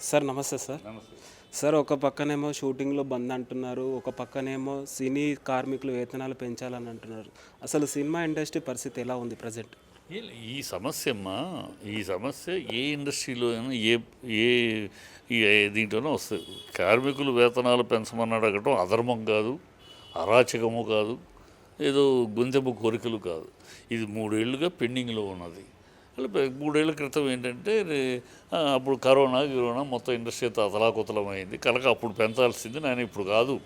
Sir నమస్తే sir. Sir ఒక పక్కనేమో షూటింగ్లో బంద్ అంటున్నారు ఒక పక్కనేమో సినీ కార్మికులు వేతనాలు పెంచాలని అంటున్నారు. అసలు సినిమా ఇండస్ట్రీ పరిస్థితి ఎలా ఉంది ప్రజెంట్? ఈ- సమస్య అమ్మా ఈ సమస్య ఏ ఇండస్ట్రీలో అయినా ఏ ఏ దీంట్లోనూ వస్తుంది. కార్మికులు వేతనాలు పెంచమని అడగటం అధర్మం కాదు అరాచకము కాదు ఏదో గుంతెమ్మ కోరికలు కాదు. ఇది మూడేళ్ళుగా పెండింగ్లో ఉన్నది. మూడేళ్ళ క్రితం ఏంటంటే అప్పుడు కరోనా గిరోనా మొత్తం ఇండస్ట్రీ అంతా అతలాకుతలమైంది. కనుక అప్పుడు పెంచాల్సింది నేను ఇప్పుడు కాదు.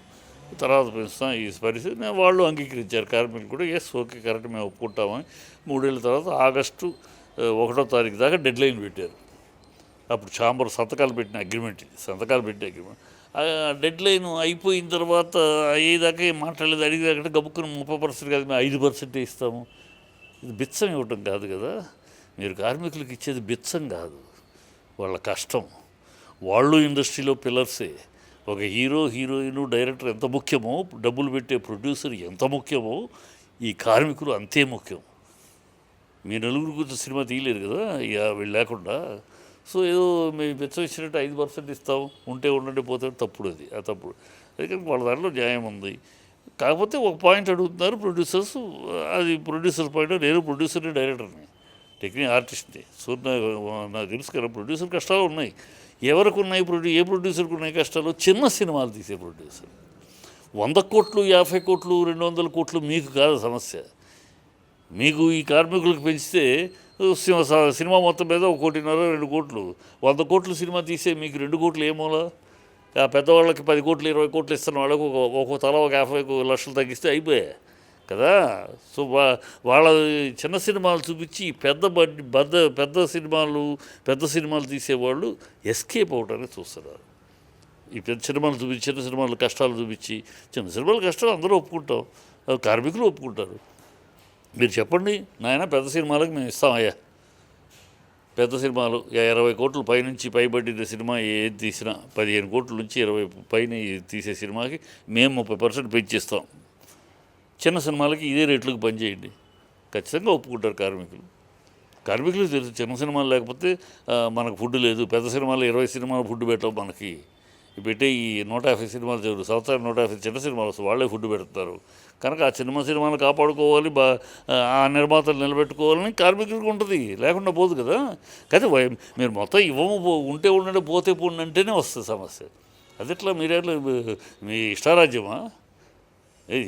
తర్వాత పెంచుతాం ఈ పరిస్థితి. నేను వాళ్ళు అంగీకరించారు. కార్మికులు కూడా ఎస్ ఓకే కరెక్ట్ మేము ఒప్పుకుంటామని. మూడేళ్ళ తర్వాత ఆగస్టు ఒకటో తారీఖు దాకా డెడ్ లైన్ పెట్టారు. అప్పుడు చాంబర్ సంతకాలు పెట్టిన అగ్రిమెంట్ ఇది. సంతకాలు పెట్టిన అగ్రిమెంట్. ఆ డెడ్ లైన్ అయిపోయిన తర్వాత అయ్యేదాకా ఏం మాట్లాడలేదు. అడిగేదాకా గబుక్కుని ముప్పై పర్సెంట్ కాదు మేము ఐదు పర్సెంటే ఇస్తాము. ఇది బిచ్చం ఇవ్వటం కాదు కదా. మీరు కార్మికులకు ఇచ్చేది బిచ్చం కాదు వాళ్ళ కష్టం. వాళ్ళు ఇండస్ట్రీలో పిల్లర్సే. ఒక హీరో హీరోయిన్ డైరెక్టర్ ఎంత ముఖ్యమో డబ్బులు పెట్టే ప్రొడ్యూసర్ ఎంత ముఖ్యమో ఈ కార్మికులు అంతే ముఖ్యం. మీ నలుగురు గురించి సినిమా తీయలేరు కదా ఇక వీళ్ళు లేకుండా. సో ఏదో మేము బెచ్చం ఇచ్చినట్టు ఐదు పర్సెంట్ ఇస్తాం ఉంటే ఉండండి పోతే తప్పుడు అది ఆ తప్పుడు. అందుకని వాళ్ళ దాంట్లో న్యాయం ఉంది. కాకపోతే ఒక పాయింట్ అడుగుతున్నారు ప్రొడ్యూసర్స్ అది ప్రొడ్యూసర్ పాయింట్ నేను ప్రొడ్యూసర్ని డైరెక్టర్ని. టెక్నిక్ ఆర్టిస్ట్ని. సూర్య నా- నాకు తెలుసు కదా ప్రొడ్యూసర్ కష్టాలు ఉన్నాయి. ఎవరికి ఉన్నాయి ప్రొడ్యూ ఏ ప్రొడ్యూసర్కి ఉన్నాయి కష్టాలు? చిన్న సినిమాలు తీసే ప్రొడ్యూసర్. వంద కోట్లు యాభై కోట్లు రెండు వందల కోట్లు మీకు కాదు సమస్య. మీకు ఈ కార్మికులకు పెంచితే సినిమా మొత్తం మీద ఒక కోటిన్నర రెండు కోట్లు. వంద కోట్లు సినిమా తీసే మీకు రెండు కోట్లు ఏమోలా ఆ పెద్దవాళ్ళకి పది కోట్లు ఇరవై కోట్లు ఇస్తున్న వాళ్ళకు ఒక ఒక తల ఒక యాభై లక్షలు తగ్గిస్తే అయిపోయాయి కదా? సో వా వాళ్ళ చిన్న సినిమాలు చూపించి పెద్ద బడ్జెట్ పెద్ద పెద్ద సినిమాలు పెద్ద సినిమాలు తీసేవాళ్ళు ఎస్కేప్ అవడానికి చూస్తున్నారు. ఈ పెద్ద సినిమాలు చూపించి చిన్న సినిమాలు కష్టాలు చూపించి చిన్న సినిమాల కష్టాలు అందరూ ఒప్పుకుంటాం. కార్మికులు ఒప్పుకుంటారు. మీరు చెప్పండి నాయన పెద్ద సినిమాలకు మేము ఇస్తామయ్యా పెద్ద సినిమాలు ఇరవై కోట్ల పైనుంచి పైబడిన సినిమా ఏది తీసినా పదిహేను కోట్ల నుంచి ఇరవై పైన తీసే సినిమాకి మేము ముప్పై పర్సెంట్ పెంచిస్తాం. చిన్న సినిమాలకి ఇదే రేట్లకు పనిచేయండి. ఖచ్చితంగా ఒప్పుకుంటారు కార్మికులు. కార్మికులు తెలుసు చిన్న సినిమాలు లేకపోతే మనకు ఫుడ్ లేదు. పెద్ద సినిమాలు ఇరవై సినిమాలు ఫుడ్ పెట్టవు మనకి. పెట్టే ఈ నూట యాభై సినిమాలు చదువు సంవత్సరం నూట యాభై చిన్న సినిమాలు వస్తాయి వాళ్ళే ఫుడ్ పెడతారు. కనుక ఆ సినిమా సినిమాలు కాపాడుకోవాలి బా ఆ నిర్మాతలు నిలబెట్టుకోవాలని కార్మికులకు ఉంటుంది. లేకుండా పోదు కదా. కదా మీరు మొత్తం ఇవ్వము పో- ఉంటే ఉండండి పోతే పోండి అంటేనే వస్తుంది సమస్య. అది ఎట్లా మీరే మీ ఇష్టారాజ్యమా?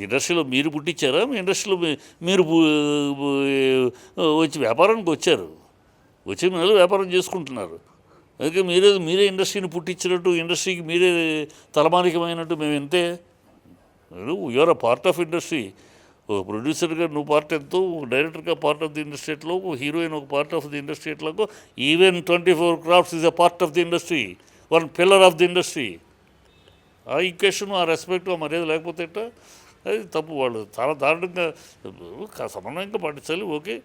ఇండస్ట్రీలో మీరు పుట్టించారా? మీ ఇండస్ట్రీలో మీరు వచ్చి వ్యాపారానికి వచ్చారు. వచ్చి మీరు వ్యాపారం చేసుకుంటున్నారు. అందుకే మీరే మీరే ఇండస్ట్రీని పుట్టించినట్టు ఇండస్ట్రీకి మీరే తలమానికమైనట్టు మేము ఇంతే you're a part of industry ఒక ప్రొడ్యూసర్గా నువ్వు పార్ట్ ఎంతో డైరెక్టర్గా పార్ట్ ఆఫ్ ది ఇండస్ట్రీ ఎట్లా ఒక హీరోయిన్ ఒక పార్ట్ ఆఫ్ ది ఇండస్ట్రీ ఎట్లాగో even twenty four crafts is a part of the industry one pillar of the industry ఆ ఈక్వేషన్ ఆ రెస్పెక్ట్ ఆ మర్యాద లేకపోతే ఎట్టా అది తప్పు. వాళ్ళు చాలా దారుణంగా సమన్వయంగా పాటించాలి. ఓకే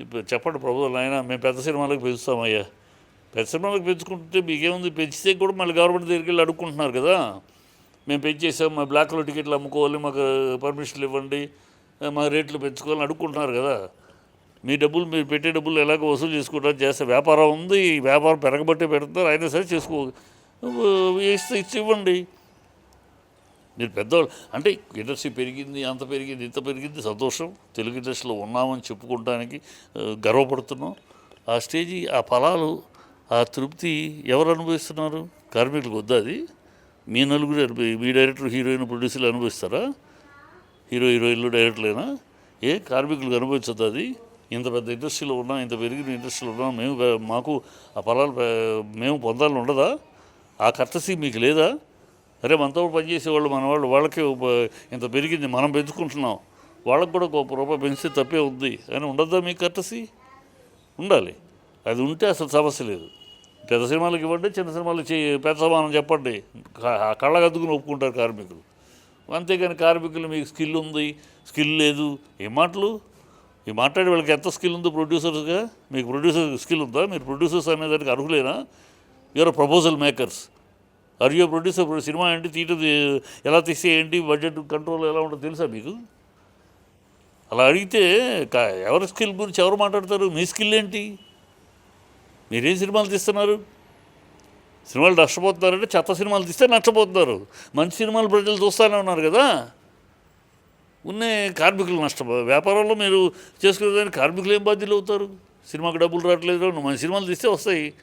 ఇప్పుడు చెప్పండి ప్రభుత్వం ఆయన మేము పెద్ద సినిమాలకు పెంచుతామయ్యా. పెద్ద సినిమాలకు పెంచుకుంటే మీకేముంది? పెంచితే కూడా మళ్ళీ గవర్నమెంట్ దగ్గరికి వెళ్ళి అడుక్కుంటున్నారు కదా. మేము పెంచేసాం మా బ్లాక్లో టికెట్లు అమ్ముకోవాలి మాకు పర్మిషన్లు ఇవ్వండి మా రేట్లు పెంచుకోవాలని అడుక్కుంటున్నారు కదా. మీ డబ్బులు మీరు పెట్టే డబ్బులు ఎలాగో వసూలు చేసుకుంటారు చేస్తే వ్యాపారం ఉంది. ఈ వ్యాపారం పెరగబట్టే పెడుతున్నారు. అయినా సరే చేసుకో ఇస్తే ఇచ్చి ఇవ్వండి. మీరు పెద్దవాళ్ళు అంటే ఇండస్ట్రీ పెరిగింది అంత పెరిగింది ఇంత పెరిగింది సంతోషం. తెలుగు ఇండస్ట్రీలో ఉన్నామని చెప్పుకోవడానికి గర్వపడుతున్నాం. ఆ స్టేజీ ఆ ఫలాలు ఆ తృప్తి ఎవరు అనుభవిస్తున్నారు? కార్మికులకు వద్దా అది? మీ నలుగురు మీ డైరెక్టర్ హీరోయిన్ ప్రొడ్యూసర్లు అనుభవిస్తారా? హీరో హీరోయిన్లు డైరెక్టర్లేనా? ఏ కార్మికులకు అనుభవించద్దు అది? ఇంత పెద్ద ఇండస్ట్రీలో ఉన్నాం ఇంత పెరిగిన ఇండస్ట్రీలో ఉన్నాం మేము మాకు ఆ ఫలాలు మేము పొందాలని ఉండదా? ఆ కర్తసీ మీకు లేదా? అరే మనతో పనిచేసేవాళ్ళు మన వాళ్ళు వాళ్ళకి ఇంత పెరిగింది మనం పెంచుకుంటున్నాం వాళ్ళకి కూడా ఒక రూపాయి పెంచితే తప్పే ఉంది. అని ఉండద్దా మీకు కట్టసి ఉండాలి. అది ఉంటే అసలు సమస్య లేదు. పెద్ద సినిమాలకు ఇవ్వండి చిన్న సినిమాలు చే పెద్ద సమానం చెప్పండి. కళ్ళగద్దుకుని ఒప్పుకుంటారు కార్మికులు. అంతేగాని కార్మికులు మీకు స్కిల్ ఉంది స్కిల్ లేదు. ఏం మాటలు? ఈ మాట్లాడే వాళ్ళకి ఎంత స్కిల్ ఉందో ప్రొడ్యూసర్స్గా? మీకు ప్రొడ్యూసర్ స్కిల్ ఉందా? మీరు ప్రొడ్యూసర్స్ అనేదానికి అర్హులేనా? You're proposal makers. Are you producer cinema ఏంటి తీయటం ఎలా తీస్తే ఏంటి బడ్జెట్ కంట్రోల్ ఎలా ఉంటుందో తెలుసా మీకు? అలా అడిగితే కా- ఎవరి స్కిల్ గురించి ఎవరు మాట్లాడతారు? మీ స్కిల్ ఏంటి? మీరేం సినిమాలు తీస్తున్నారు? సినిమాలు నష్టపోతున్నారంటే చెత్త సినిమాలు తీస్తే నష్టపోతున్నారు. మంచి సినిమాలు ప్రజలు చూస్తూనే ఉన్నారు కదా. ఉన్న కార్మికులు నష్టపో వ్యాపారంలో మీరు చేసుకునేదానికి కార్మికులు ఏం బాధ్యులు అవుతారు? సినిమాకి డబ్బులు రావట్లేదు మంచి సినిమాలు తీస్తే వస్తాయి.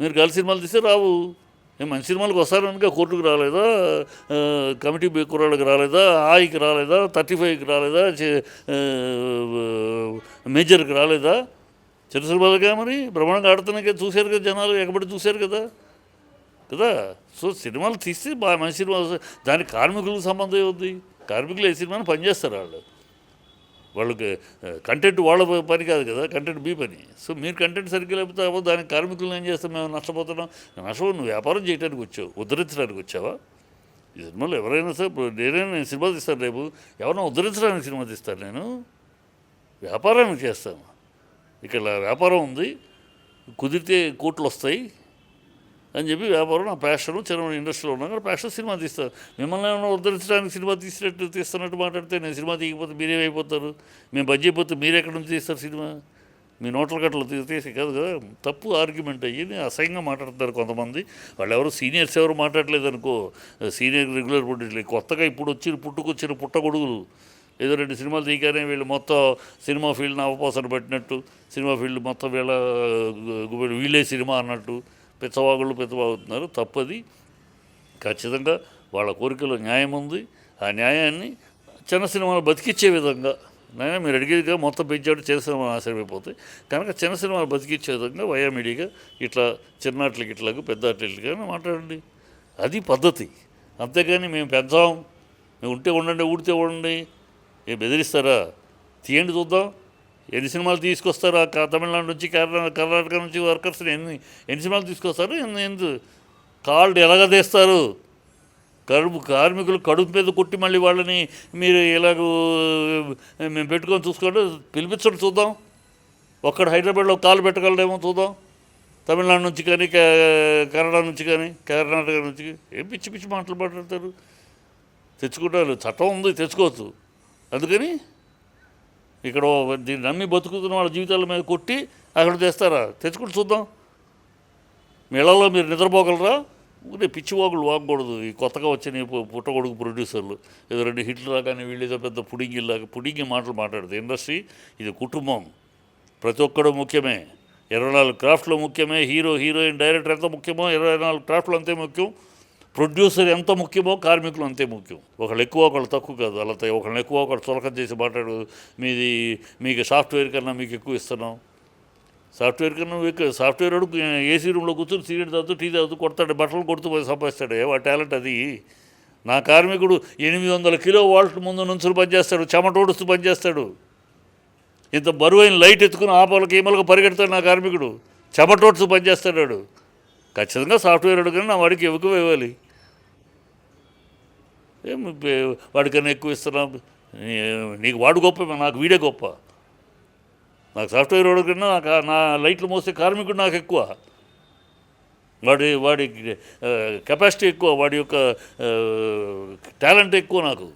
మీరు కలిసి సినిమాలు తీస్తే రావు. మంచి సినిమాలకు వస్తారు కనుక కోర్టుకు రాలేదా? కమిటీ బే- కుర్రాళ్ళకి రాలేదా? ఆయికి రాలేదా? థర్టీ ఫైవ్కి రాలేదా? మేజర్కి రాలేదా? చిన్న సినిమాలుగా మరి బ్రహ్మాండంగా ఆడుతున్నాయి చూశారు కదా జనాలు ఎక్కబడి చూశారు కదా. కదా? సో సినిమాలు తీస్తే బాగా మంచి సినిమా దానికి కార్మికులకు సంబంధం ఏముంది? కార్మికులు ఏ సినిమాని పనిచేస్తారు వాళ్ళు? వాళ్ళకి కంటెంట్ వాళ్ళ పని కాదు కదా కంటెంట్ మీ పని. సో మీరు కంటెంట్ సరిగ్గా లేకపోతే అవ్వదు దానికి కార్మికులను ఏం చేస్తాం? మేము నష్టపోతున్నాం. నష్టం నువ్వు వ్యాపారం చేయడానికి వచ్చావు ఉద్ధరించడానికి వచ్చావా? ఈ సినిమాలో ఎవరైనా సరే నేనైనా నేను సినిమా తీస్తాను రేపు. ఎవరైనా ఉద్ధరించడానికి సినిమా తీస్తాను నేను. వ్యాపారానికి చేస్తాను. ఇక్కడ వ్యాపారం ఉంది. కుదిరితే కోట్లు వస్తాయి. అని చెప్పి వ్యాపారం నా ప్యాషన్ చిన్న ఇండస్ట్రీలో ఉన్నా కానీ ప్యాషన్ సినిమా తీస్తారు. మిమ్మల్ని ఏమైనా ఉద్ధరించడానికి సినిమా తీసినట్టు తీస్తున్నట్టు మాట్లాడితే నేను సినిమా తీయకపోతే మీరేమైపోతారు మేము బజ్జీ అయిపోతే మీరు ఎక్కడ నుంచి తీస్తారు సినిమా? మీ నోట్ల గట్ల తీ- తీసి కాదు కదా తప్పు ఆర్గ్యుమెంట్ అయ్యి అసహ్యంగా మాట్లాడతారు కొంతమంది. వాళ్ళు ఎవరు సీనియర్స్ ఎవరు మాట్లాడలేదు అనుకో సీనియర్ రెగ్యులర్ ప్రొడ్యూసర్లు కొత్తగా ఇప్పుడు వచ్చిన పుట్టుకొచ్చిన పుట్టగొడుగులు ఏదో రెండు సినిమాలు తీయగానే వీళ్ళు మొత్తం సినిమా ఫీల్డ్ని అవపోసన పెట్టినట్టు సినిమా ఫీల్డ్ మొత్తం వీళ్ళ వీళ్ళే సినిమా అన్నట్టు. పెద్దవాళ్ళు పెద్దవాగుతున్నారు తప్పది. ఖచ్చితంగా వాళ్ళ కోరికలో న్యాయం ఉంది. ఆ న్యాయాన్ని చిన్న సినిమాలు బతికిచ్చే విధంగా నాయన మీరు అడిగేదిగా మొత్తం పెంచాడు చిన్న సినిమాలు ఆశ్రమైపోతాయి కనుక చిన్న సినిమాలు బతికిచ్చే విధంగా వయామిడిగా ఇట్లా చిన్నాట్లకి ఇట్లాగా పెద్ద అట్లకి మాట్లాడండి. అది పద్ధతి. అంతేగాని మేము పెంచాం. మేము ఉంటే ఉండండి ఊడితే ఉండండి. ఏ బెదిరిస్తారా? తీయండి చూద్దాం. ఎన్ని సినిమాలు తీసుకొస్తారు? తమిళనాడు నుంచి కేరళ కర్ణాటక నుంచి వర్కర్స్ని ఎన్ని ఎన్ని సినిమాలు తీసుకొస్తారు? ఎందు కాళ్ళు ఎలాగదేస్తారు కడుపు కార్మికులు కడుపు మీద కొట్టి మళ్ళీ వాళ్ళని మీరు ఇలాగూ మేము పెట్టుకొని చూసుకోండి పిలిపించండి చూద్దాం. ఒక్కడ హైదరాబాద్లో కాలు పెట్టగలడేమో చూద్దాం. తమిళనాడు నుంచి కానీ కన్నడ నుంచి కానీ కర్ణాటక నుంచి ఏం పిచ్చి పిచ్చి మాటలు మాట్లాడతారు? తెచ్చుకుంటారు. చట్టం ఉంది తెచ్చుకోవచ్చు. అందుకని ఇక్కడ దీన్ని నమ్మి బతుకుతున్న వాళ్ళ జీవితాల మీద కొట్టి అక్కడ తెస్తారా? తెచ్చుకుంటూ చూద్దాం. మేళలో మీరు నిద్రపోగలరా? ఊరే పిచ్చి వాగకూడదు. ఈ కొత్తగా వచ్చిన పుట్టగొడుగు ప్రొడ్యూసర్లు. ఏదో రెండు హిట్లు రాగానే వీళ్ళు ఏదో పెద్ద పుడింగిలాగా పుడింగి మాటలు మాట్లాడదు. ఇండస్ట్రీ ఇది కుటుంబం. ప్రతి ఒక్కడు ముఖ్యమే. ఇరవై నాలుగు క్రాఫ్ట్లు ముఖ్యమే. హీరో హీరోయిన్ డైరెక్టర్ ఎంత ముఖ్యమో ఇరవై నాలుగు క్రాఫ్ట్లు అంతే ముఖ్యం. ప్రొడ్యూసర్ ఎంత ముఖ్యమో కార్మికులు అంతే ముఖ్యం. ఒకళ్ళు ఎక్కువ ఒకళ్ళు తక్కువ కాదు. అలా త- ఒకళ్ళు ఎక్కువ ఒకళ్ళు చులకం చేసి మాట్లాడు మీది మీకు సాఫ్ట్వేర్ కన్నా మీకు ఎక్కువ ఇస్తున్నాం. సాఫ్ట్వేర్ కన్నా ఎక్కువ సాఫ్ట్వేర్ వాడు ఏసీ రూమ్లో కూర్చొని సిగరెట్ తాగుతూ టీ తాగుతూ కొడతాడు బట్టలు కొడుతూ పోయి సంపాదిస్తాడు. ఏ టాలెంట్ అది? నా కార్మికుడు ఎనిమిది వందల కిలో వాల్ట్ ముందు నుంచి పనిచేస్తాడు చెమటోడుస్తూ పనిచేస్తాడు. ఇంత బరువైన లైట్ ఎత్తుకుని ఆపాలకి ఏమలకి పరిగెడతాడు నా కార్మికుడు. చెమటోడ్స్ పనిచేస్తాడు ఖచ్చితంగా సాఫ్ట్వేర్ అడుగుని నా వాడికి ఎక్కువ ఇవ్వాలి వాడికన్నా ఎక్కువ ఇస్తున్నాం? నీకు వాడు గొప్ప నాకు వీడే గొప్ప. నాకు సాఫ్ట్వేర్ వాడు కన్నా నాకు నా లైట్లు మోసే కార్మికుడు నాకు ఎక్కువ. వాడి వాడి కెపాసిటీ ఎక్కువ వాడి యొక్క టాలెంట్ ఎక్కువ నాకు.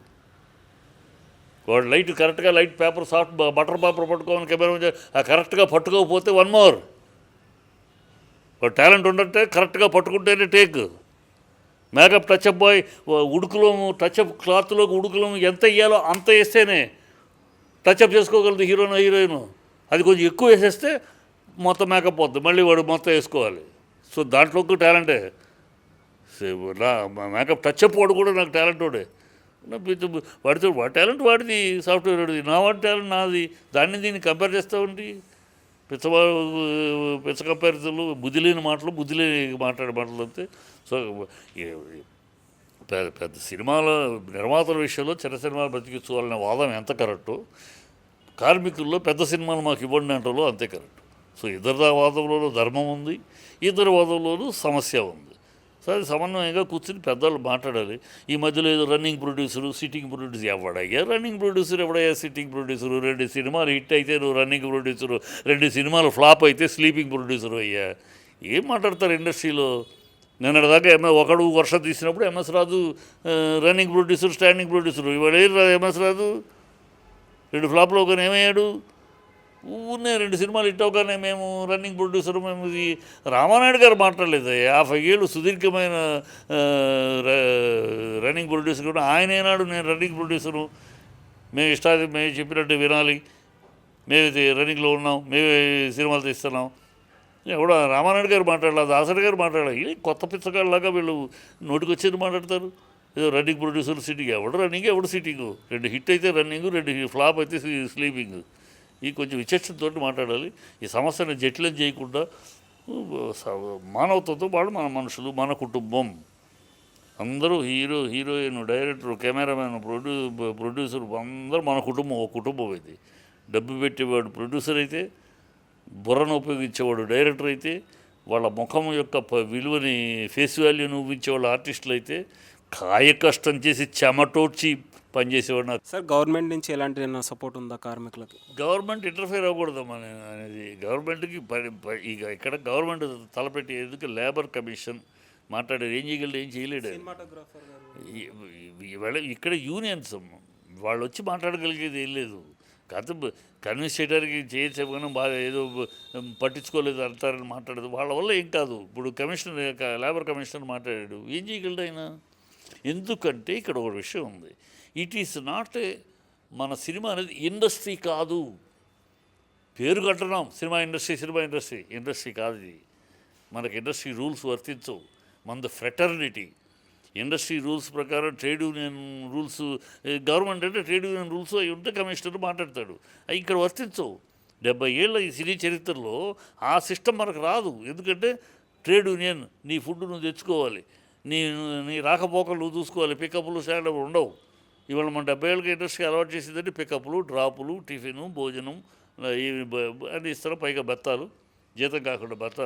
వాడు లైట్ కరెక్ట్గా light paper soft butter paper పట్టుకోమని camera ఆ కరెక్ట్గా పట్టుకోకపోతే వన్ మోర్. వాడు టాలెంట్ ఉండంటే కరెక్ట్గా పట్టుకుంటేనే take. Makeup touch up boy ఉడుకులోము touch up క్లాత్లోకి ఉడుకులోము ఎంత వేయాలో అంత వేస్తేనే టచ్అప్ చేసుకోగలదు హీరోయిన్ హీరోయిన్ అది కొంచెం ఎక్కువ వేసేస్తే మొత్తం మేకప్ పోతుంది మళ్ళీ వాడు మొత్తం వేసుకోవాలి. సో దాంట్లో ఒక టాలెంటే నా మేకప్ టచ్అప్ వాడు కూడా నాకు టాలెంట్ వాడే. వాడితో వాడి టాలెంట్ వాడిది సాఫ్ట్వేర్ వాడిది. నా వాడి టాలెంట్ నాది. దాన్ని దీన్ని కంపేర్ చేస్తామండి పిచ్చ పిచ్చ కంపారిజన్లు బుద్ధి లేని మాటలు బుద్ధి లేని మాట్లాడే మాటలు అంతే. సో పెద్ద పెద్ద సినిమాల నిర్మాతల విషయంలో చిన్న సినిమాలు బ్రతికించుకోవాలనే వాదం ఎంత కరెక్టు కార్మికుల్లో పెద్ద సినిమాలు మాకు ఇవ్వండి అంటలో అంతే కరెక్ట్. సో ఇద్దరు వాదంలోనూ ధర్మం ఉంది ఇద్దరు వాదంలోనూ సమస్య ఉంది. సో అది సమన్వయంగా కూర్చుని పెద్దవాళ్ళు మాట్లాడాలి. ఈ మధ్యలో ఏదో రన్నింగ్ ప్రొడ్యూసరు సిట్టింగ్ ప్రొడ్యూసర్ ఎవడయ్యా? రన్నింగ్ ప్రొడ్యూసర్ ఎవడయ్యా? సిట్టింగ్ ప్రొడ్యూసరు రెండు సినిమాలు హిట్ అయితే నువ్వు రన్నింగ్ ప్రొడ్యూసరు రెండు సినిమాలు ఫ్లాప్ అయితే స్లీపింగ్ ప్రొడ్యూసరు అయ్యా? ఏం మాట్లాడతారు ఇండస్ట్రీలో? నిన్నటిదాకా ఎంఎస్ ఒకడు వర్షం తీసినప్పుడు MS Raju running producer standing producer ఇవాడు MS Raju? రెండు ఫ్లాప్లో ఒక ఏమయ్యాడు? ఊరినే రెండు సినిమాలు ఇట్టవగానే మేము రన్నింగ్ ప్రొడ్యూసర్ మేము ఇది రామానాయుడు గారు మాట్లాడలేదు. యాభై ఏళ్ళు సుదీర్ఘమైన రన్నింగ్ ప్రొడ్యూసర్ కూడా ఆయన ఏనాడు నేను రన్నింగ్ ప్రొడ్యూసరు మేము ఇష్టాది మేము చెప్పినట్టు వినాలి. మేము రన్నింగ్లో ఉన్నాం. మేమే సినిమాలు తీస్తున్నాం. ఎవడో రామానాయుడు గారు మాట్లాడలేదు దాసరి గారు మాట్లాడాలి ఇది కొత్త పిచ్చకాళ్ళలాగా వీళ్ళు నోటికి వచ్చేది మాట్లాడతారు. ఏదో రన్నింగ్ ప్రొడ్యూసర్ సిట్టింగ్ ఎవడు రన్నింగ్ ఎవడు సిట్టింగ్? రెండు హిట్ అయితే రన్నింగ్ రెండు ఫ్లాప్ అయితే స్లీపింగ్. ఈ కొంచెం విచక్షణతో మాట్లాడాలి. ఈ సమస్యను జటిలం చేయకుండా స- మానవత్వంతో మన మనుషులు మన కుటుంబం. అందరూ హీరో హీరోయిన్ డైరెక్టర్ కెమెరామెన్ ప్రొడ్యూ ప్రొడ్యూసర్ అందరూ మన కుటుంబం ఒక కుటుంబం ఇది. డబ్బు పెట్టేవాడు ప్రొడ్యూసర్ అయితే బుర్రను ఉపయోగించేవాడు డైరెక్టర్ అయితే వాళ్ళ ముఖం యొక్క విలువని ఫేస్ వాల్యూని ఊహించేవాళ్ళు ఆర్టిస్టులు అయితే కాయ కష్టం చేసి చెమటోడ్చి పనిచేసేవాడు నాకు సార్ గవర్నమెంట్ నుంచి ఎలాంటి సపోర్ట్ ఉందా కార్మికులకి? గవర్నమెంట్ ఇంటర్ఫేర్ అవ్వకూడదమ్మా నేను అనేది. గవర్నమెంట్కి ఇక ఇక్కడ గవర్నమెంట్ తలపెట్టి ఎందుకు లేబర్ కమిషన్ మాట్లాడారు. ఏం చేయగలడు ఏం చేయలేడు ఈవేళ ఇక్కడ యూనియన్స్ వాళ్ళు వచ్చి మాట్లాడగలిగేది ఏం లేదు. కథ కన్విన్స్ చేయడానికి చేయొచ్చు బాగా ఏదో పట్టించుకోలేదు అంటారని మాట్లాడదు. వాళ్ళ వల్ల ఏం కాదు. ఇప్పుడు కమిషనర్ లేబర్ కమిషనర్ మాట్లాడాడు. ఏం చేయగలడు ఆయన? ఎందుకంటే ఇక్కడ ఒక విషయం ఉంది. ఇట్ ఈస్ నాట్ మన సినిమా అనేది ఇండస్ట్రీ కాదు. పేరు కట్టడం cinema industry cinema industry. Industry కాదు ఇది. మనకి industry rules వర్తించవు. The fraternity. Industry rules ప్రకారం ట్రేడ్ యూనియన్ రూల్స్ గవర్నమెంట్ అంటే ట్రేడ్ యూనియన్ రూల్స్ అవి ఉంటే కమిషనర్ మాట్లాడతాడు. అవి ఇక్కడ వర్తించవు. డెబ్బై ఏళ్ళ ఈ సినీ చరిత్రలో ఆ సిస్టమ్ మనకు రాదు. ఎందుకంటే ట్రేడ్ యూనియన్ నీ ఫుడ్ నువ్వు తెచ్చుకోవాలి. నీ నీ రాకపోకలు నువ్వు చూసుకోవాలి. పికప్లు స్టాండ్ ఉండవు. ఇవాళ మన డెబ్బై ఏళ్ళకి ఇండస్ట్రీ అలవాటు చేసిందంటే పికప్లు డ్రాపులు టిఫిను భోజనం అన్ని ఇస్తారు. పైగా బెత్తాలు. జీతం కాకుండా బత్త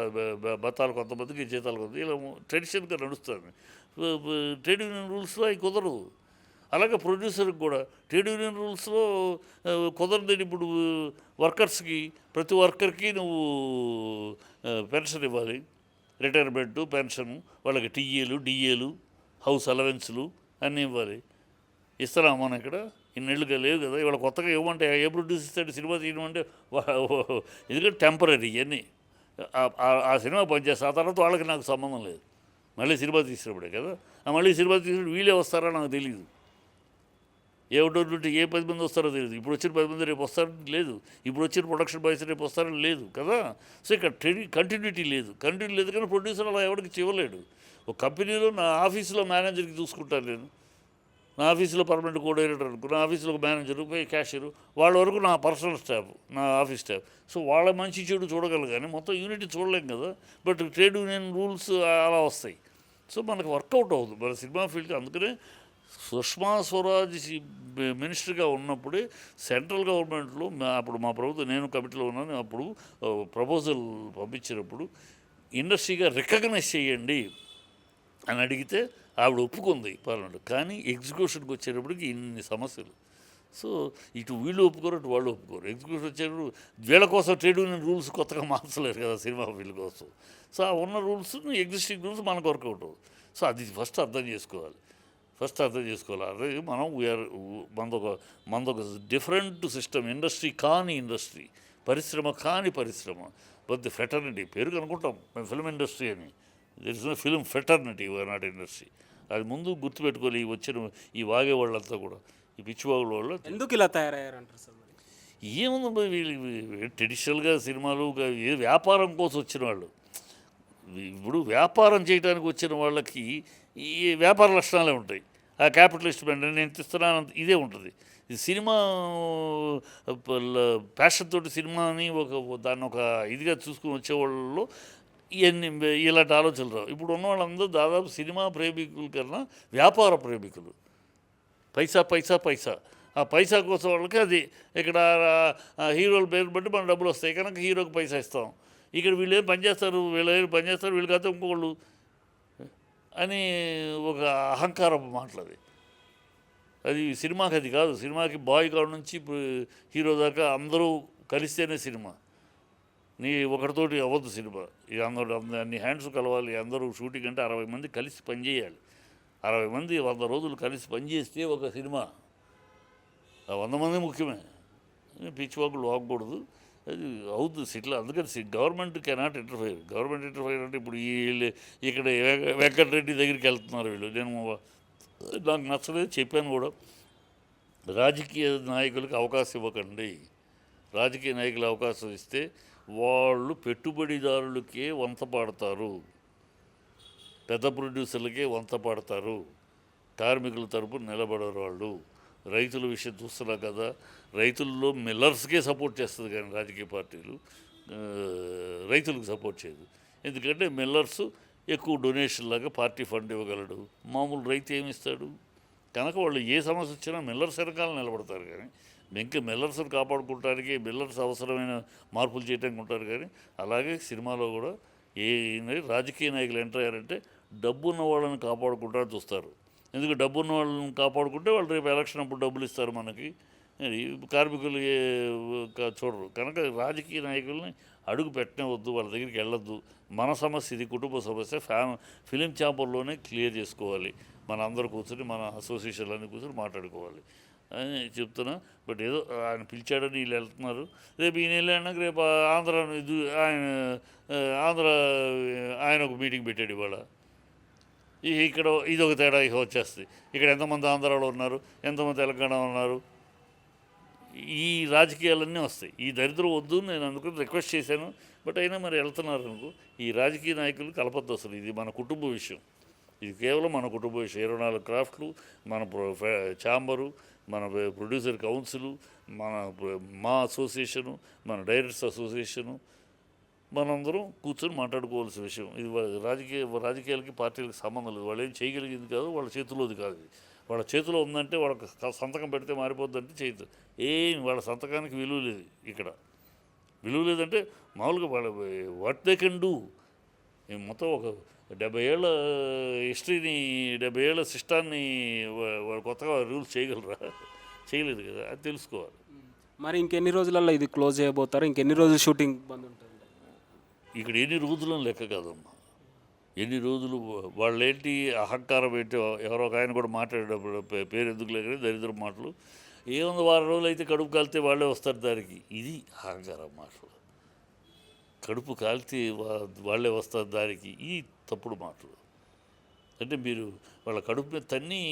బత్తాలు కొంతమందికి జీతాలు కొంత ఇలా ట్రెడిషన్గా నడుస్తుంది. ట్రేడ్ యూనియన్ రూల్స్లో అవి కుదరదు. అలాగే ప్రొడ్యూసర్కి కూడా. ట్రేడ్ యూనియన్ రూల్స్లో కుదరదు కుదరదని ఇప్పుడు వర్కర్స్కి ప్రతి వర్కర్కి నువ్వు పెన్షన్ ఇవ్వాలి. రిటైర్మెంట్ పెన్షన్ వాళ్ళకి టీఏలు డిఏలు హౌస్ అలవెన్స్లు అన్నీ ఇవ్వాలి. ఇస్తున్నాం మనం ఇక్కడ? ఇన్నేళ్ళుగా లేవు కదా. ఇవాళ కొత్తగా ఇవ్వమంటే ఏ ప్రొడ్యూస్ ఇస్తాడు సినిమా తీయమంటే ఎందుకంటే టెంపరీ ఇవన్నీ. ఆ- సినిమా పనిచేస్తే ఆ తర్వాత వాళ్ళకి నాకు సంబంధం లేదు. మళ్ళీ సినిమా తీసినప్పుడే కదా. ఆ మళ్ళీ సినిమా తీసినప్పుడు వీళ్ళే వస్తారో నాకు తెలియదు ఏ ఉంటే ఏ పది మంది వస్తారో తెలియదు ఇప్పుడు వచ్చిన పది మంది రేపు వస్తారని లేదు. ఇప్పుడు వచ్చిన ప్రొడక్షన్ బాయ్స్ రేపు వస్తారని లేదు కదా. సో ఇక్కడ కంటిన్యూటీ లేదు. కంటిన్యూ లేదు కానీ ప్రొడ్యూసర్ అలా ఎవరికి చివలేడు ఒక కంపెనీలో నా ఆఫీసులో మేనేజర్కి చూసుకుంటాను నేను. నా ఆఫీసులో పర్మనెంట్ కోఆర్డినేటర్ అనుకో నా ఆఫీసులో ఒక మేనేజరు పై క్యాషియర్ వాళ్ళ వరకు నా పర్సనల్ స్టాఫ్ నా ఆఫీస్ స్టాఫ్. సో వాళ్ళ మంచి చెడు చూడగలరు కానీ మొత్తం యూనిటీ చూడలేం కదా. బట్ ట్రేడ్ యూనియన్ రూల్స్ అలా వస్తాయి. సో మనకు వర్కౌట్ అవుతుంది మన సినిమా ఫీల్డ్కి అందుకనే సుష్మా స్వరాజ్ మినిస్టర్గా ఉన్నప్పుడే సెంట్రల్ గవర్నమెంట్లో మా- అప్పుడు మా ప్రభుత్వం నేను కమిటీలో ఉన్నాను అప్పుడు ప్రపోజల్ పంపించినప్పుడు ఇండస్ట్రీగా రికగ్నైజ్ చేయండి అని అడిగితే ఆవిడ ఒప్పుకుంది పార్లమెంట్ కానీ ఎగ్జిక్యూషన్కి వచ్చేటప్పటికి ఇన్ని సమస్యలు. సో ఇటు వీళ్ళు ఒప్పుకోరు అటు వాళ్ళు ఒప్పుకోరు. ఎగ్జిక్యూషన్ వచ్చేటప్పుడు వీళ్ళ కోసం ట్రేడ్ యూనియన్ రూల్స్ కొత్తగా మార్చలేరు కదా సినిమా ఫీల్డ్ కోసం. సో ఆ ఉన్న రూల్స్ ఎగ్జిస్టింగ్ రూల్స్ మనకు వర్కౌట్ సో అది ఫస్ట్ అర్థం చేసుకోవాలి. ఫస్ట్ అర్థం చేసుకోవాలి. అదే మనం వీఆర్ మనదొక మనదొక డిఫరెంట్ సిస్టమ్ ఇండస్ట్రీ కాని ఇండస్ట్రీ పరిశ్రమ కాని పరిశ్రమ. బట్ ది ఫెటర్నిటీ పేరు కనుకుంటాం మేము ఫిల్మ్ ఇండస్ట్రీ అని. There is no film fraternity not industry అది ముందు గుర్తుపెట్టుకోవాలి ఈ వచ్చిన ఈ వాగే వాళ్ళంతా కూడా. ఈ పిచ్చివాగుల వాళ్ళు ఎందుకు ఇలా తయారయ్యారంటారు సార్ ఏముంది వీళ్ళు ట్రెడిషనల్గా సినిమాలు ఏ వ్యాపారం కోసం వచ్చిన వాళ్ళు? ఇప్పుడు వ్యాపారం చేయడానికి వచ్చిన వాళ్ళకి ఈ వ్యాపార లక్షణాలే ఉంటాయి. ఆ క్యాపిటలిస్ట్ మెంట్ నేను ఎంత ఇస్తున్నాను అంత- ఇదే ఉంటుంది. ఈ సినిమా ప్యాషన్ తోటి సినిమాని ఒక దాన్ని ఒక ఇదిగా చూసుకుని వచ్చేవాళ్ళలో ఇవన్నీ ఇలాంటి ఆలోచనలు రావు. ఇప్పుడు ఉన్న వాళ్ళందరూ దాదాపు సినిమా ప్రేమికుల కన్నా వ్యాపార ప్రేమికులు. పైసా పైసా పైసా. ఆ పైసా కోసం వాళ్ళకి అది ఇక్కడ హీరోల పేరు బట్టి మన డబ్బులు వస్తాయి. కనుక హీరోకి పైసా ఇస్తాం. ఇక్కడ వీళ్ళు ఏం పనిచేస్తారు వీళ్ళు ఏం పనిచేస్తారు వీళ్ళు కాదు ఇంకొకళ్ళు. అని ఒక అహంకారపు మాటలది అది సినిమాకి అది కాదు. సినిమాకి బాయ్ కాడ నుంచి హీరో దాకా అందరూ కలిస్తేనే సినిమా. నీ ఒకరితోటి అవ్వద్దు సినిమా. ఇక అందరూ అన్ని హ్యాండ్స్ కలవాలి. అందరూ షూటింగ్ అంటే అరవై మంది కలిసి పనిచేయాలి అరవై మంది వంద రోజులు కలిసి పనిచేస్తే ఒక సినిమా. ఆ వంద మంది ముఖ్యమే. పిచ్చివాకులు వాగకూడదు అది అవుతుంది సిట్లో. అందుకని government cannot interfere. Government interfere అంటే ఇప్పుడు వీళ్ళు ఇక్కడ వెంక- వెంకటరెడ్డి దగ్గరికి వెళ్తున్నారు వీళ్ళు. నేను నాకు నచ్చలేదు చెప్పాను కూడా. రాజకీయ నాయకులకు అవకాశం ఇవ్వకండి. రాజకీయ నాయకులు అవకాశం ఇస్తే వాళ్ళు పెట్టుబడిదారులకే వంత పాడతారు పెద్ద ప్రొడ్యూసర్లకే వంత పాడతారు కార్మికుల తరపున నిలబడరు వాళ్ళు. రైతుల విషయం చూస్తున్నా కదా రైతుల్లో మిల్లర్స్కే సపోర్ట్ చేస్తుంది కానీ రాజకీయ పార్టీలు రైతులకు సపోర్ట్ చేయదు. ఎందుకంటే మిల్లర్స్ ఎక్కువ డొనేషన్ లాగా పార్టీ ఫండ్ ఇవ్వగలడు. మామూలు రైతు ఏమిస్తాడు కనుక వాళ్ళు ఏ సమస్య వచ్చినా మిల్లర్స్ వెనకాల నిలబడతారు కానీ ఇంకా మిల్లర్స్ని కాపాడుకుంటానికి మిల్లర్స్ అవసరమైన మార్పులు చేయడానికి ఉంటారు కానీ అలాగే సినిమాలో కూడా ఏ రాజకీయ నాయకులు ఎంటర్ అయ్యారంటే డబ్బు ఉన్న వాళ్ళని కాపాడుకుంటారని చూస్తారు. ఎందుకు డబ్బు ఉన్న వాళ్ళని కాపాడుకుంటే వాళ్ళు రేపు ఎలక్షన్ అప్పుడు డబ్బులు ఇస్తారు మనకి. కార్మికులు చూడరు. కనుక రాజకీయ నాయకుల్ని అడుగు పెట్టనే వద్దు వాళ్ళ దగ్గరికి వెళ్ళొద్దు. మన సమస్య ఇది కుటుంబ సమస్య ఫ్యా ఫిలిం ఛాంబర్లోనే క్లియర్ చేసుకోవాలి. మన అందరు కూర్చొని మన అసోసియేషన్లన్నీ కూర్చొని మాట్లాడుకోవాలి. అని చెప్తున్నా. బట్ ఏదో ఆయన పిలిచాడని వీళ్ళు వెళ్తున్నారు. రేపు ఈయన వెళ్ళాక రేపు ఆంధ్ర ఇది ఆయన ఆంధ్ర ఆయన ఒక మీటింగ్ పెట్టాడు ఇవాళ. ఇక్కడ ఇది ఒక తేడా ఇక వచ్చేస్తుంది. ఇక్కడ ఎంతమంది ఆంధ్రాలో ఉన్నారు ఎంతమంది తెలంగాణ ఉన్నారు? ఈ రాజకీయాలన్నీ వస్తాయి. ఈ దరిద్రం వద్దు నేను అందుకని రిక్వెస్ట్ చేశాను. బట్ అయినా మరి వెళ్తున్నారు అనుకో. ఈ రాజకీయ నాయకులు కలపద్దు అసలు. ఇది మన కుటుంబ విషయం. ఇది కేవలం మన కుటుంబ విషయం. ఇరవై నాలుగు క్రాఫ్ట్లు మన ఫ్యా ఛాంబరు మన ప్రొడ్యూసర్ కౌన్సిల్ మన మా అసోసియేషను మన డైరెక్టర్స్ అసోసియేషను మనందరం కూర్చొని మాట్లాడుకోవాల్సిన విషయం. ఇది రాజకీయ రాజకీయాలకి పార్టీలకు సంబంధం లేదు. వాళ్ళు ఏం చేయగలిగింది కాదు వాళ్ళ చేతిలోది కాదు ఇది. వాళ్ళ చేతిలో ఉందంటే వాళ్ళకి సంతకం పెడితే మారిపోద్దంటే చేయదు ఏం వాళ్ళ సంతకానికి విలువ లేదు ఇక్కడ. విలువ లేదంటే మామూలుగా వాళ్ళ వాట్ దే కెన్ డూ మొత్తం ఒక డెబ్బై ఏళ్ళ హిస్టరీని డెబ్బై ఏళ్ళ సిస్టాన్ని వాళ్ళు కొత్తగా రూల్స్ చేయగలరా? చేయలేదు కదా అది తెలుసుకోవాలి. మరి ఇంకెన్ని రోజులలో ఇది క్లోజ్ చేయబోతారు? ఇంకెన్ని రోజులు షూటింగ్ బంద్ ఉంటుంది? ఇక్కడ ఎన్ని రోజులను లెక్క కాదమ్మా. ఎన్ని రోజులు వాళ్ళేంటి అహంకారం ఏంటి ఎవరో ఒక ఆయన కూడా మాట్లాడేటప్పుడు పేరు ఎందుకు లేక దరిద్ర మాటలు. ఏముంది వారం రోజులు అయితే కడుపు కాలితే వాళ్ళే వస్తారు దానికి. ఇది అహంకారం మాటలు. కడుపు కాలితే వాళ్ళే వస్తారు దానికి. ఈ తప్పుడు మాటలు. అంటే మీరు వాళ్ళ కడుపు మీద తన్ని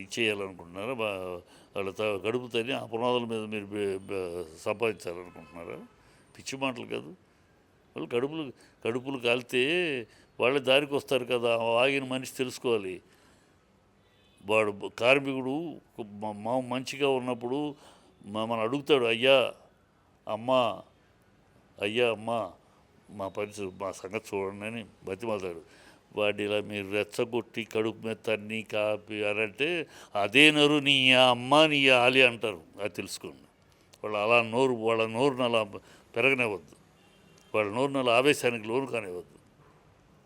ఇచ్చేయాలనుకుంటున్నారా? వాళ్ళ త- కడుపు తన్ని ఆ పునాదుల మీద మీరు సంపాదించాలనుకుంటున్నారా? పిచ్చి మాటలు కాదు. వాళ్ళు కడుపులు కడుపులు కాలితే వాళ్ళే దారికి వస్తారు కదా ఆగిన మనిషి తెలుసుకోవాలి. వాడు కార్మికుడు మా మంచిగా ఉన్నప్పుడు మమ్మల్ని అడుగుతాడు అయ్యా అమ్మా అయ్యా అమ్మా మా పరిస్థితి మా సంగతి చూడండి అని బతిమాతాడు వాడు ఇలా మీరు రెచ్చగొట్టి కడుపు మీద తన్ని కాపి అని అంటే అదే నరు నీ అమ్మ నీ ఆలి అంటారు. అది తెలుసుకోండి. వాళ్ళు అలా నోరు వాళ్ళ నోరును అలా పెరగనివ్వద్దు. వాళ్ళ నోరును అలా ఆవేశానికి లోను కానివ్వద్దు.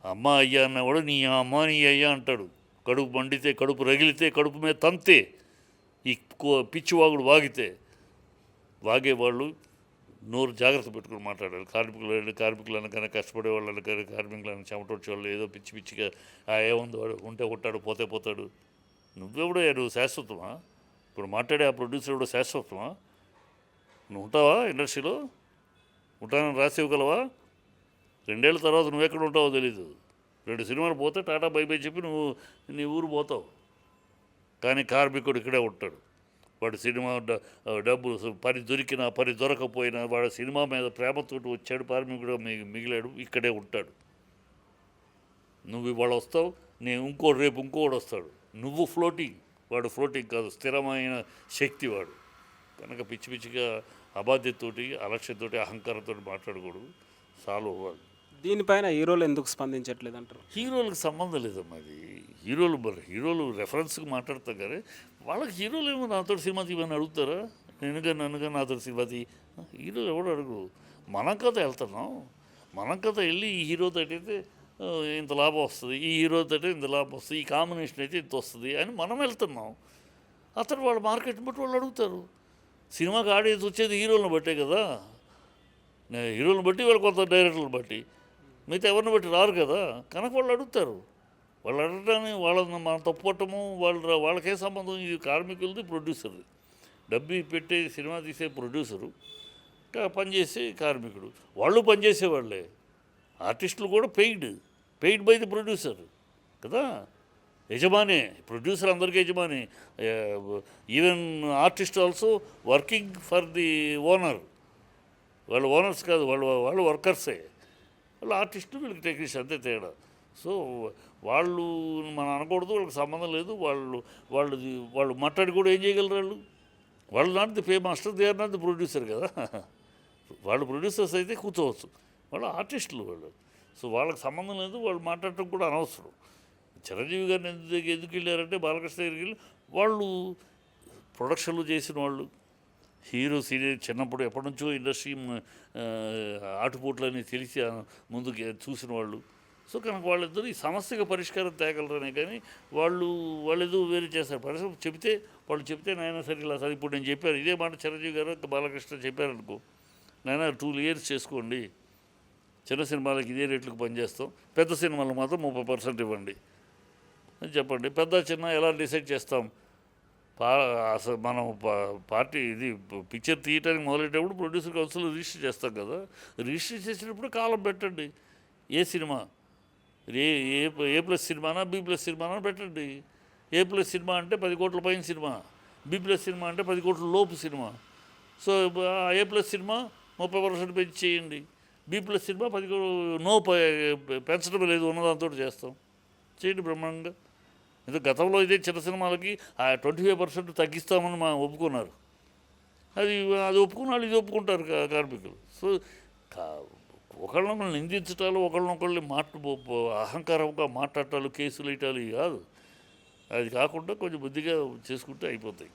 అమ్మ అయ్యా అన్న కూడా నీ అమ్మ నీ అయ్యా అంటాడు. కడుపు మండితే కడుపు రగిలితే కడుపు మీద తంతే. ఈ కో- పిచ్చివాగుడు వాగితే. వాగేవాళ్ళు నోరు జాగ్రత్త పెట్టుకుని మాట్లాడాలి. కార్మికులు కార్మికులను కానీ కష్టపడే వాళ్ళని కానీ కార్మికులను చెమటొచ్చేవాళ్ళు ఏదో పిచ్చి పిచ్చిగా ఆ ఏముంది వాడు? ఉంటే కొట్టాడు పోతే పోతాడు. నువ్వెవడో నువ్వు శాశ్వతమా? ఇప్పుడు మాట్లాడే ఆ ప్రొడ్యూసర్ కూడా శాశ్వతమా? నువ్వు ఉంటావా ఇండస్ట్రీలో? ఉంటానని రాసి ఇవ్వగలవా రెండేళ్ళ తర్వాత నువ్వు ఎక్కడ ఉంటావో తెలీదు. రెండు సినిమాలు పోతే టాటా బై బై చెప్పి నువ్వు నీ ఊరు పోతావు. కానీ కార్మికుడు ఇక్కడే ఉంటాడు. వాడు సినిమా డబ్బు డబ్బులు పని దొరికినా పని దొరకపోయినా వాడు సినిమా మీద ప్రేమతో వచ్చాడు కార్మికుడు మి- మిగిలాడు ఇక్కడే ఉంటాడు. నువ్వు ఇవాళ వస్తావు నేను ఇంకో రేపు ఇంకోడు వస్తాడు. నువ్వు ఫ్లోటింగ్ వాడు ఫ్లోటింగ్ కాదు స్థిరమైన శక్తి వాడు. కనుక పిచ్చి పిచ్చిగా అబాధ్యతతోటి అలక్ష్యంతో అహంకారంతో మాట్లాడకూడదు. సాల్వ్ అవ్వాలి. దీనిపైన హీరోలు ఎందుకు స్పందించట్లేదు అంటారు? హీరోలకు సంబంధం లేదమ్మా అది. హీరోలు మరి హీరోలు రెఫరెన్స్కి మాట్లాడతారు కానీ వాళ్ళకి హీరోలు ఏమో నాతో సినిమా తీయమని అడుగుతారా? నేనుగా నన్నుగా నాతో సినిమా తీ హీరోలు ఎవడు అడుగు? మనం కథ వెళ్తున్నాం. మనం కథ వెళ్ళి ఈ హీరో తటైతే ఇంత లాభం వస్తుంది. ఈ హీరోతో తటే ఇంత లాభం వస్తుంది. ఈ కాంబినేషన్ అయితే ఇంత వస్తుంది అని మనం వెళ్తున్నాం. అతను వాళ్ళ మార్కెట్ బట్టి వాళ్ళు అడుగుతారు. సినిమాకి ఆడియన్స్ వచ్చేది హీరోలను బట్టే కదా. హీరోలను బట్టి వాళ్ళు కొంత డైరెక్టర్లను బట్టి. మిగతా ఎవరిని బట్టి రారు కదా. కనుక వాళ్ళు అడుగుతారు. వాళ్ళు అడగటాన్ని వాళ్ళని మనం తప్పుపట్టము వాళ్ళ వాళ్ళకే సంబంధం ఇది కార్మికులది ప్రొడ్యూసర్ది. డబ్బు పెట్టే సినిమా తీసే ప్రొడ్యూసరు పనిచేసే కార్మికుడు. వాళ్ళు పనిచేసేవాళ్ళే. ఆర్టిస్టులు కూడా paid paid by the producer కదా. యజమానే ప్రొడ్యూసర్ అందరికీ యజమాని. Even artist also working for the owner. వాళ్ళు ఓనర్స్ కాదు వాళ్ళు వాళ్ళు వర్కర్సే. వాళ్ళు ఆర్టిస్టులు వీళ్ళకి టెక్నీషియన్ అంతే తేడా. సో వాళ్ళు మనం అనకూడదు వాళ్ళకి సంబంధం లేదు వాళ్ళు వాళ్ళు వాళ్ళు మాట్లాడి కూడా ఏం చేయగలరు వాళ్ళు? వాళ్ళు not the paymaster they are not the producer కదా. వాళ్ళు ప్రొడ్యూసర్స్ అయితే కూర్చోవచ్చు. వాళ్ళు ఆర్టిస్టులు వాళ్ళు. సో వాళ్ళకి సంబంధం లేదు వాళ్ళు మాట్లాడటం కూడా అనవసరం. చిరంజీవి గారిని ఎందుకు ఎందుకు వెళ్ళారంటే బాలకృష్ణ దగ్గరికి వెళ్ళి వాళ్ళు ప్రొడక్షన్లు చేసిన వాళ్ళు. హీరో సీనియర్ చిన్నప్పుడు ఎప్పటి నుంచో ఇండస్ట్రీ ఆటుపోట్లని తెలిసి ముందు చూసిన వాళ్ళు. సో కనుక వాళ్ళిద్దరు ఈ సమస్యకు పరిష్కారం తేగలరనే కానీ వాళ్ళు వాళ్ళు ఏదో వేరే చేస్తారు. పరిశ్రమ చెబితే వాళ్ళు చెప్తే నాయన సరే ఇలా సరే ఇప్పుడు నేను చెప్పాను. ఇదే మాట చిరంజీవి గారు బాలకృష్ణ చెప్పారనుకో నాయన టూ ఇయర్స్ చేసుకోండి. చిన్న సినిమాలకు ఇదే రేట్లకు పనిచేస్తాం. పెద్ద సినిమాలకు మాత్రం ముప్పై పర్సెంట్ ఇవ్వండి. అని చెప్పండి. పెద్ద చిన్న ఎలా డిసైడ్ చేస్తాం? అసలు మనం పార్టీ ఇది పిక్చర్ తీయటానికి మొదలయ్యేటప్పుడు ప్రొడ్యూసర్ కౌన్సిల్ రిజిస్టర్ చేస్తాం కదా. రిజిస్టర్ చేసినప్పుడు కాలం పెట్టండి. A cinema? A A A plus సినిమానా? బి ప్లస్ సినిమానా? పెట్టండి. ఏ ప్లస్ సినిమా అంటే పది కోట్ల పైన సినిమా. బి ప్లస్ సినిమా అంటే పది కోట్ల లోపు cinema. So A plus cinema ముప్పై పర్సెంట్ పెంచి చేయండి. బి ప్లస్ సినిమా పది నో ప- పెంచడం లేదు ఉన్నదాంతో చేస్తాం. చేయండి బ్రహ్మాండంగా. ఇది గతంలో ఇదే చిన్న సినిమాలకి ఆ ట్వంటీ ఫైవ్ పర్సెంట్ తగ్గిస్తామని మా ఒప్పుకున్నారు. అది అది ఒప్పుకున్నాళ్ళు ఇది ఒప్పుకుంటారు కార్మికులు. సో కా- ఒకళ్ళనొకళ్ళు నిందించటాలు ఒకళ్ళనొకళ్ళని మాట అహంకారంగా మాట్లాడటాలు కేసులు వేయటాలు కాదు. అది కాకుండా కొంచెం బుద్ధిగా చేసుకుంటే అయిపోతాయి.